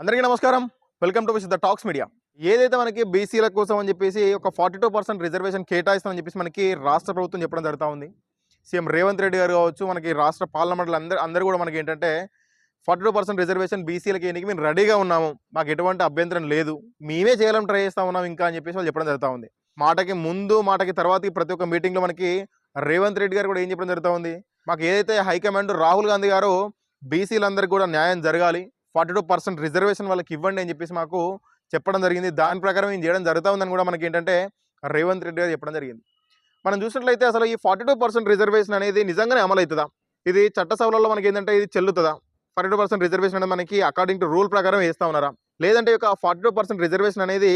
అందరికీ నమస్కారం. Welcome to the talks media. ఏదైతే మనకి బీసీల కోసం అని చెప్పేసి ఒక ఫార్టీ టూ పర్సెంట్ రిజర్వేషన్ కేటాయిస్తామని చెప్పేసి మనకి రాష్ట్ర ప్రభుత్వం చెప్పడం జరుగుతూ ఉంది. సీఎం రేవంత్ రెడ్డి గారు కావచ్చు మనకి రాష్ట్ర పార్లమెంట్లు అందరూ అందరూ కూడా మనకి ఏంటంటే ఫార్టీ టూ పర్సెంట్ రిజర్వేషన్ బీసీలకి ఎన్నికి మేము రెడీగా ఉన్నాము. మాకు ఎటువంటి అభ్యంతరం లేదు. మేమే చేయాలని ట్రై చేస్తా ఉన్నాం ఇంకా అని చెప్పేసి వాళ్ళు చెప్పడం జరుగుతూ ఉంది. మాటకి ముందు మాటకి తర్వాత ప్రతి ఒక్క మీటింగ్లో మనకి రేవంత్ రెడ్డి గారు కూడా ఏం చెప్పడం జరుగుతూ ఉంది? మాకు ఏదైతే హైకమాండ్ రాహుల్ గాంధీ గారు బీసీలందరికీ కూడా న్యాయం జరగాలి. ఫార్టీ టూ పర్సెంట్ రిజర్వేషన్ వాళ్ళకి ఇవ్వండి అని చెప్పేసి మాకు చెప్పడం జరిగింది. దాని ప్రకారం ఏం చేయడం జరుగుతూ ఉందని కూడా మనకి ఏంటంటే రేవంత్ రెడ్డి గారు చెప్పడం జరిగింది. మనం చూసినట్లయితే అసలు ఈ ఫార్టీ టూ పర్సెంట్ రిజర్వేషన్ అనేది నిజంగానే అమలవుతుందా? ఇది చట్టసభలలో మనకి ఏంటంటే ఇది చెల్లుతుందా? ఫార్టీ టూ పర్సెంట్ రిజర్వేషన్ అనేది మనకి అకార్డింగ్ టు రూల్ ప్రకారం వేస్తా ఉన్నారా? లేదంటే ఒక ఫార్టీ టూ పర్సెంట్ రిజర్వేషన్ అనేది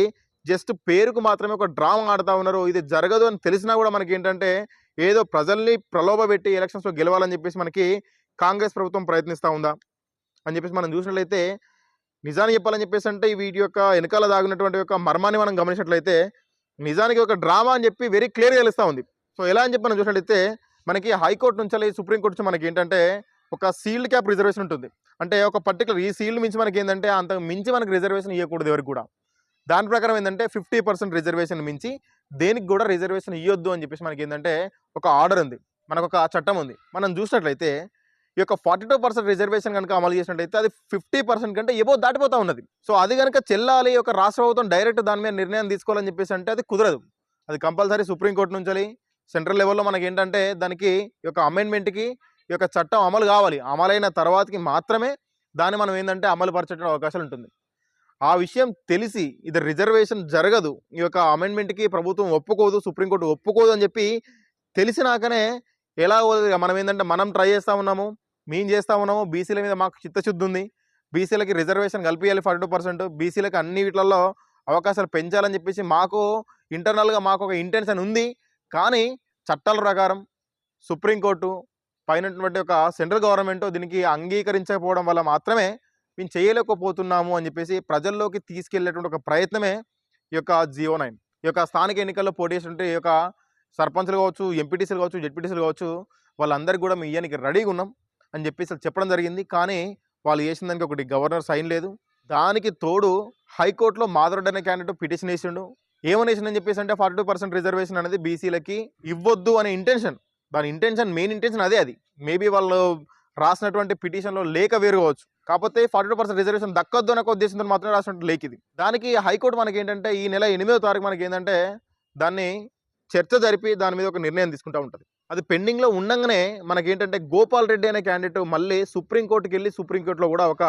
జస్ట్ పేరుకు మాత్రమే ఒక డ్రామా ఆడుతూ ఉన్నారు. ఇది జరగదు అని తెలిసినా కూడా మనకి ఏంటంటే ఏదో ప్రజల్ని ప్రలోభ పెట్టి ఎలక్షన్స్లో గెలవాలని చెప్పేసి మనకి కాంగ్రెస్ ప్రభుత్వం ప్రయత్నిస్తూ ఉందా? అని చెప్పేసి మనం చూసినట్లయితే నిజాన్ని చెప్పాలని చెప్పేసి అంటే వీటి యొక్క వెనకాల దాగినటువంటి యొక్క మర్మాన్ని మనం గమనించినట్లయితే నిజానికి ఒక డ్రామా అని చెప్పి వెరీ క్లియర్గా తెలుస్తూ ఉంది. సో ఎలా అని చెప్పి మనం చూసినట్లయితే మనకి హైకోర్టు నుంచి అలాగే సుప్రీంకోర్టు నుంచి మనకి ఏంటంటే ఒక సీల్డ్ క్యాప్ రిజర్వేషన్ ఉంటుంది. అంటే ఒక పర్టికులర్ ఈ సీల్డ్ మించి మనకి ఏంటంటే అంత మించి మనకి రిజర్వేషన్ ఇవ్వకూడదు ఎవరికి కూడా. దాని ప్రకారం ఏంటంటే ఫిఫ్టీ పర్సెంట్ రిజర్వేషన్ మించి దేనికి కూడా రిజర్వేషన్ ఇవ్వద్దు అని చెప్పేసి మనకి ఏంటంటే ఒక ఆర్డర్ ఉంది. మనకు ఒక చట్టం ఉంది. మనం చూసినట్లయితే ఈ యొక్క ఫార్టీ టూ పర్సెంట్ రిజర్వేషన్ కనుక అమలు చేసినట్టయితే అది ఫిఫ్టీ పర్సెంట్ కంటే ఎబో దాటిపోతా ఉన్నది. సో అది కనుక చెల్లాలి ఒక రాష్ట్ర ప్రభుత్వం డైరెక్ట్ దాని మీద నిర్ణయం తీసుకోవాలని చెప్పేసి అంటే అది కుదరదు. అది కంపల్సరీ సుప్రీంకోర్టు నుంచి సెంట్రల్ లెవెల్లో మనకి ఏంటంటే దానికి యొక్క అమెండ్మెంట్కి ఈ యొక్క చట్టం అమలు కావాలి. అమలైన తర్వాతకి మాత్రమే దాన్ని మనం ఏంటంటే అమలు పరచడం అవకాశం ఉంటుంది. ఆ విషయం తెలిసి ఇది రిజర్వేషన్ జరగదు. ఈ యొక్క అమెండ్మెంట్కి ప్రభుత్వం ఒప్పుకోదు సుప్రీంకోర్టు ఒప్పుకోదు అని చెప్పి తెలిసినాకనే ఎలా మనం ఏంటంటే మనం ట్రై చేస్తూ ఉన్నాము. మేము చేస్తా ఉన్నాము బీసీల మీద మాకు చిత్తశుద్ధి ఉంది బీసీలకి రిజర్వేషన్ కల్పించాలి ఫార్టీ టూ పర్సెంట్. బీసీలకు అన్ని వీటిలలో అవకాశాలు పెంచాలని చెప్పేసి మాకు ఇంటర్నల్గా మాకు ఒక ఇంటెన్షన్ ఉంది. కానీ చట్టాల ప్రకారం సుప్రీంకోర్టు పైనటువంటి ఒక సెంట్రల్ గవర్నమెంట్ దీనికి అంగీకరించకపోవడం వల్ల మాత్రమే మేము చేయలేకపోతున్నాము అని చెప్పేసి ప్రజల్లోకి తీసుకెళ్ళేటువంటి ఒక ప్రయత్నమే ఈ యొక్క జియో నైన్. ఈ యొక్క స్థానిక ఎన్నికల్లో పోటీ చేస్తుంటే ఈ యొక్క సర్పంచ్లు కావచ్చు ఎంపీటీసీలు కావచ్చు జెడ్పీటీసీలు కావచ్చు వాళ్ళందరికీ కూడా మేము ఇయ్యానికి రెడీగా ఉన్నాం. అని చెప్పేసి చెప్పడం జరిగింది. కానీ వాళ్ళు చేసిన దానికి ఒకటి గవర్నర్ సైన్ లేదు. దానికి తోడు హైకోర్టులో మాధురెడ్డి అనే క్యాండిడేట్ పిటిషన్ వేసిండు. ఏమని చెప్పేసి అంటే ఫార్టీ టూ పర్సెంట్ రిజర్వేషన్ అనేది బీసీలకి ఇవ్వద్దు అనే ఇంటెన్షన్. దాని ఇంటెన్షన్ మెయిన్ ఇంటెన్షన్ అదే అది. మేబీ వాళ్ళు రాసినటువంటి పిటిషన్లో లేక వేరుకోవచ్చు. కాకపోతే ఫార్టీ టూ పర్సెంట్ రిజర్వేషన్ దక్కద్దు అనే ఒక ఉద్దేశంతో మాత్రమే రాసినట్టు లేక్ ఇది. దానికి హైకోర్టు మనకి ఏంటంటే ఈ నెల ఎనిమిదో తారీఖు మనకి ఏంటంటే దాన్ని చర్చ జరిపి దాని మీద ఒక నిర్ణయం తీసుకుంటూ ఉంటుంది. అది పెండింగ్లో ఉండగానే మనకి ఏంటంటే గోపాల్ రెడ్డి అనే క్యాండిడేట్ మళ్ళీ సుప్రీంకోర్టుకి వెళ్ళి సుప్రీంకోర్టులో కూడా ఒక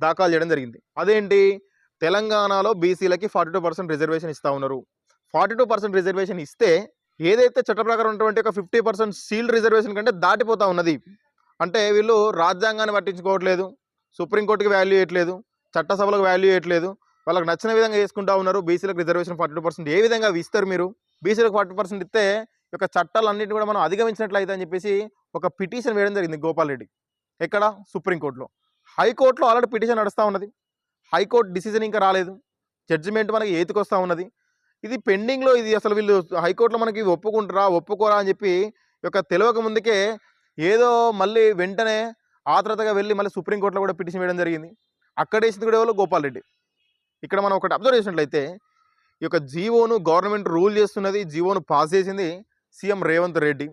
దాఖలు చేయడం జరిగింది. అదేంటి? తెలంగాణలో బీసీలకి ఫార్టీ టూ పర్సెంట్ రిజర్వేషన్ ఇస్తూ ఉన్నారు. ఫార్టీ టూ పర్సెంట్ రిజర్వేషన్ ఇస్తే ఏదైతే చట్ట ప్రకారం ఉన్నటువంటి ఒక ఫిఫ్టీ పర్సెంట్ సీల్డ్ రిజర్వేషన్ కంటే దాటిపోతూ ఉన్నది. అంటే వీళ్ళు రాజ్యాంగాన్ని పట్టించుకోవట్లేదు సుప్రీంకోర్టుకి వాల్యూ ఇవ్వట్లేదు చట్టసభలకు వాల్యూ ఇవ్వట్లేదు వాళ్ళకి నచ్చిన విధంగా చేసుకుంటా ఉన్నారు. బీసీలకు రిజర్వేషన్ ఫార్టీ టూ పర్సెంట్ ఏ విధంగా ఇస్తారు మీరు? బీసీలకు ఫార్టీ పర్సెంట్ ఇస్తే యొక్క చట్టాలన్నింటినీ కూడా మనం అధిగమించినట్లయితే అని చెప్పేసి ఒక పిటిషన్ వేయడం జరిగింది గోపాల్ రెడ్డి. ఎక్కడ? సుప్రీంకోర్టులో హైకోర్టులో ఆల్రెడీ పిటిషన్ నడుస్తూ ఉన్నది. హైకోర్టు డిసిజన్ ఇంకా రాలేదు. జడ్జిమెంట్ మనకి ఏతికొస్తూ ఉన్నది. ఇది పెండింగ్లో ఇది అసలు వీళ్ళు హైకోర్టులో మనకి ఒప్పుకుంటారా ఒప్పుకోరా అని చెప్పి యొక్క తెలియక ముందుకే ఏదో మళ్ళీ వెంటనే ఆత్రతగా వెళ్ళి మళ్ళీ సుప్రీంకోర్టులో కూడా పిటిషన్ వేయడం జరిగింది. అక్కడ వేసింది కూడా ఎవరు? గోపాల్ రెడ్డి. ఇక్కడ మనం ఒకటి అబ్జర్వ్ చేసినట్లయితే ఈ యొక్క జీవోను గవర్నమెంట్ రూల్ చేస్తున్నది జీవోను పాస్ చేసింది సీఎం రేవంత్ రెడ్డి.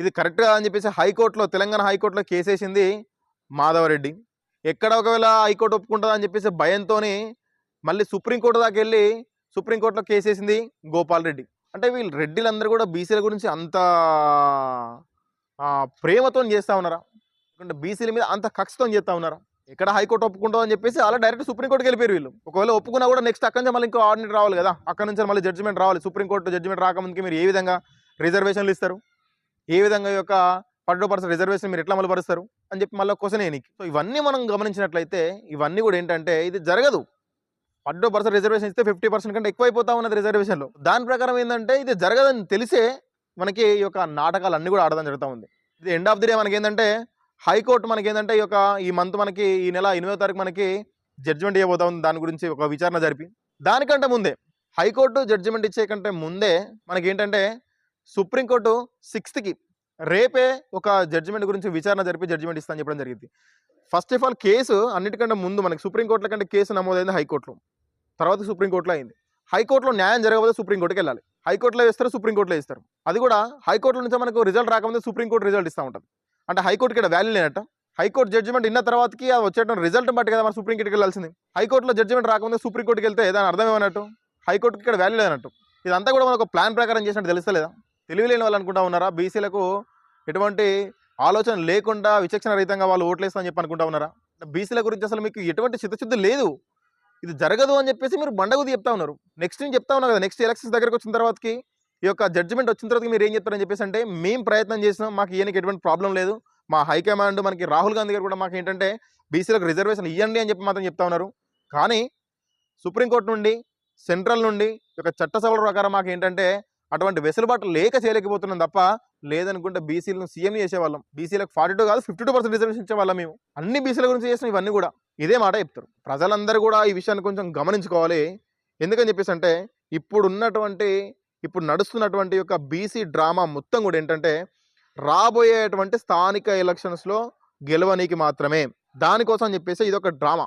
ఇది కరెక్ట్ అని చెప్పేసి హైకోర్టులో తెలంగాణ హైకోర్టులో కేసేసింది మాధవరెడ్డి. ఎక్కడ ఒకవేళ హైకోర్టు ఒప్పుకుంటుందా అని చెప్పేసి భయంతో మళ్ళీ సుప్రీంకోర్టు దాకా వెళ్ళి సుప్రీంకోర్టులో కేసేసింది గోపాల్ రెడ్డి అంటే వీళ్ళు రెడ్డిలందరూ కూడా బీసీల గురించి అంత ప్రేమతో చేస్తూ ఉన్నారా? అంటే బీసీల మీద అంత కక్షతో చేస్తూ ఉన్నారా? ఎక్కడ హైకోర్టు ఒప్పుకుంటాం అని చెప్పేసి అలా డైరెక్ట్ సుప్రీంకోర్టుకి వెళ్ళిపోయారు వీళ్ళు. ఒకవేళ ఒప్పుకున్నా కూడా నెక్స్ట్ అక్కడి నుంచి మళ్ళీ ఇంకో ఆర్డినరీ రావాలి కదా. అక్కడ నుంచి మళ్ళీ జడ్జిమెంట్ రావాలి. సుప్రీంకోర్టు జడ్జిమెంట్ రాకముందుకి మీరు ఏ విధంగా రిజర్వేషన్లు ఇస్తారు. ఏ విధంగా ఈ యొక్క పన్నెండు పర్సెంట్ రిజర్వేషన్ మీరు ఎట్లా అమలుపరుస్తారు అని చెప్పి మళ్ళీ క్వశ్చన్ ఏనికి సో ఇవన్నీ మనం గమనించినట్లయితే ఇవన్నీ కూడా ఏంటంటే ఇది జరగదు. పన్నెండు పర్సెంట్ రిజర్వేషన్ ఇస్తే ఫిఫ్టీ పర్సెంట్ కంటే ఎక్కువైపోతా ఉన్నది రిజర్వేషన్లో. దాని ప్రకారం ఏంటంటే ఇది జరగదని తెలిసే మనకి ఈ యొక్క నాటకాలు అన్నీ కూడా ఆడడం జరుగుతూ ఉంది. ఇది ఎండ్ ఆఫ్ ది డే మనకి ఏంటంటే హైకోర్టు మనకి ఏంటంటే ఈ యొక్క ఈ మంత్ మనకి ఈ నెల ఎనిమిదో తారీఖు మనకి జడ్జిమెంట్ ఇవ్వబోతా ఉంది. దాని గురించి ఒక విచారణ జరిపి. దానికంటే ముందే హైకోర్టు జడ్జిమెంట్ ఇచ్చే కంటే ముందే మనకి ఏంటంటే సుప్రీంకోర్టు సిక్స్త్కి రేపే ఒక జడ్జిమెంట్ గురించి విచారణ జరిపి జడ్జిమెంట్ ఇస్తాను చెప్పడం జరిగింది. ఫస్ట్ ఆఫ్ ఆల్ కేసు అన్నిటికంటే ముందు మనకి సుప్రీంకోర్టుల కంటే కేసు నమోదైంది హైకోర్టులో. తర్వాత సుప్రీంకోర్టులో అయింది. హైకోర్టులో న్యాయం జరగకపోతే సుప్రీంకోర్టుకి వెళ్ళాలి. హైకోర్టులో వేస్తారు సుప్రీంకోర్టులో వేస్తారు. అది కూడా హైకోర్టులో నుంచి మనకు రిజల్ట్ రాకముందే సుప్రీంకోర్టు రిజల్ట్ ఇస్తూ ఉంటుంది. అంటే హైకోర్టుకి ఇక్కడ వాల్యూ లేనట్ట. హైకోర్టు జడ్జిమెంట్ ఇన్న తర్వాతకి అది వచ్చేటువంటి రిజల్ట్ బట్టి కదా మనం సుప్రీంకోర్టుకి వెళ్ళాల్సింది. హైకోర్టులో జడ్జిమెంట్ రాకముందే సుప్రీంకోర్టుకి వెళ్తే దాని అర్థం ఏమన్నట్టు హైకోర్టుకి ఇక్కడ వాల్యూ లేనట్టు ఇదంతా కూడా మనకు ప్లాన్ ప్రకారం చేసినట్టు తెలుస్తలేదా? తెలివిలేని వాళ్ళు అనుకుంటా ఉన్నారా? బీసీలకు ఎటువంటి ఆలోచన లేకుండా విచక్షణ రహితంగా వాళ్ళు ఓట్లేస్తా అని చెప్పి అనుకుంటా ఉన్నారా? బీసీల గురించి అసలు మీకు ఎటువంటి చిత్తశుద్ధి లేదు. ఇది జరగదు అని చెప్పేసి మీరు బండగుది చెప్తా ఉన్నారు. నెక్స్ట్ నేను చెప్తా ఉన్నా కదా నెక్స్ట్ ఎలక్షన్స్ దగ్గరకు వచ్చిన తర్వాతకి ఈ యొక్క జడ్జిమెంట్ వచ్చిన తర్వాత మీరు ఏం చెప్తారని చెప్పేసి అంటే మేము ప్రయత్నం చేసినాం మాకు ఈయనకి ఎటువంటి ప్రాబ్లం లేదు. మా హైకమాండ్ మనకి రాహుల్ గాంధీ గారు కూడా మాకు ఏంటంటే బీసీలకు రిజర్వేషన్ ఇవ్వండి అని చెప్పి మాత్రం చెప్తా ఉన్నారు. కానీ సుప్రీంకోర్టు నుండి సెంట్రల్ నుండి ఈ యొక్క చట్టసభల ప్రకారం మాకు ఏంటంటే అటువంటి వెసులుబాటు లేక చేయలేకపోతున్నాం తప్ప లేదనుకుంటే బీసీలను సీఎం చేసేవాళ్ళం. బీసీలకు ఫార్టీ టూ కాదు ఫిఫ్టీ టూ పర్సెంట్ రిజర్వేషన్ ఇచ్చేవాళ్ళం మేము. అన్ని బీసీల గురించి చేసిన ఇవన్నీ కూడా. ఇదే మాట చెప్తారు. ప్రజలందరూ కూడా ఈ విషయాన్ని కొంచెం గమనించుకోవాలి. ఎందుకని చెప్పేసి అంటే ఇప్పుడు ఉన్నటువంటి ఇప్పుడు నడుస్తున్నటువంటి యొక్క బీసీ డ్రామా మొత్తం కూడా ఏంటంటే రాబోయేటువంటి స్థానిక ఎలక్షన్స్లో గెలవనీకి మాత్రమే. దానికోసం చెప్పేసి ఇది ఒక డ్రామా.